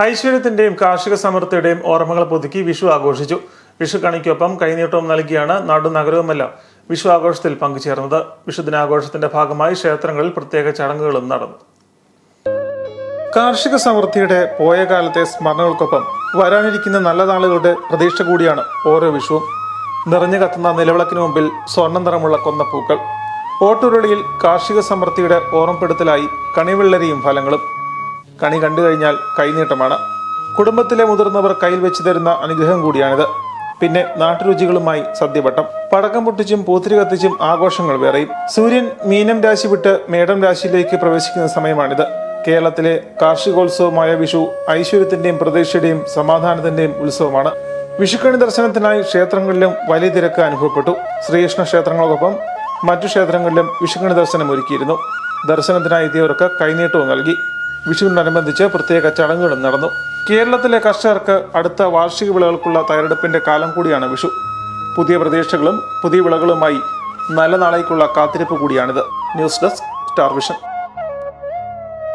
ഐശ്വര്യത്തിന്റെയും കാർഷിക സമൃദ്ധിയുടെയും ഓർമ്മകൾ പുതുക്കി വിഷു ആഘോഷിച്ചു. വിഷു കണിക്കൊപ്പം കൈനീട്ടവും നൽകിയാണ് നാടും നഗരവുമെല്ലാം വിഷു ആഘോഷത്തിൽ പങ്കുചേർന്നത്. വിഷുദിനാഘോഷത്തിന്റെ ഭാഗമായി ക്ഷേത്രങ്ങളിൽ പ്രത്യേക ചടങ്ങുകളും നടന്നു. കാർഷിക സമൃദ്ധിയുടെ പോയ കാലത്തെ സ്മരണകൾക്കൊപ്പം വരാനിരിക്കുന്ന നല്ല നാളുകളുടെ പ്രതീക്ഷ കൂടിയാണ് ഓരോ വിഷുവും. നിറഞ്ഞു കത്തുന്ന നിലവിളക്കിന് മുമ്പിൽ സ്വർണ നിറമുള്ള കൊന്നപ്പൂക്കൾ. ഓട്ടുരുളിയിൽ കാർഷിക സമൃദ്ധിയുടെ ഓർമ്മപ്പെടുത്തലായി കണിവെള്ളരിയും ഫലങ്ങളും. കണി കണ്ടു കഴിഞ്ഞാൽ കൈനീട്ടമാണ്. കുടുംബത്തിലെ മുതിർന്നവർ കയ്യിൽ വെച്ച് തരുന്ന അനുഗ്രഹം കൂടിയാണിത്. പിന്നെ നാട്ടുരുചികളുമായി സദ്യവട്ടം. പടക്കം പൊട്ടിച്ചും പൂത്തിരി കത്തിച്ചും ആഘോഷങ്ങൾ വേറെയും. സൂര്യൻ മീനം രാശി വിട്ട് മേടം രാശിയിലേക്ക് പ്രവേശിക്കുന്ന സമയമാണിത്. കേരളത്തിലെ കാർഷികോത്സവമായ വിഷു ഐശ്വര്യത്തിന്റെയും പ്രതീക്ഷയുടെയും സമാധാനത്തിന്റെയും ഉത്സവമാണ്. വിഷുക്കണി ദർശനത്തിനായി ക്ഷേത്രങ്ങളിലും വലിയ തിരക്ക് അനുഭവപ്പെട്ടു. ശ്രീകൃഷ്ണ ക്ഷേത്രങ്ങൾക്കൊപ്പം മറ്റു ക്ഷേത്രങ്ങളിലും വിഷുക്കണി ദർശനം ഒരുക്കിയിരുന്നു ദർശനത്തിനായി എത്തിയവർക്ക് കൈനീട്ടവും നൽകി. വിഷുവിനോടനുബന്ധിച്ച് പ്രത്യേക ചടങ്ങുകളും നടന്നു. കേരളത്തിലെ കർഷകർക്ക് അടുത്ത വാർഷിക വിളകൾക്കുള്ള തയ്യാറെടുപ്പിന്റെ കാലം കൂടിയാണ് വിഷു. പുതിയ പ്രതീക്ഷകളും പുതിയ വിളകളുമായി നല്ല നാളേക്കുള്ള കാത്തിരിപ്പ് കൂടിയാണിത്. News desk star vision.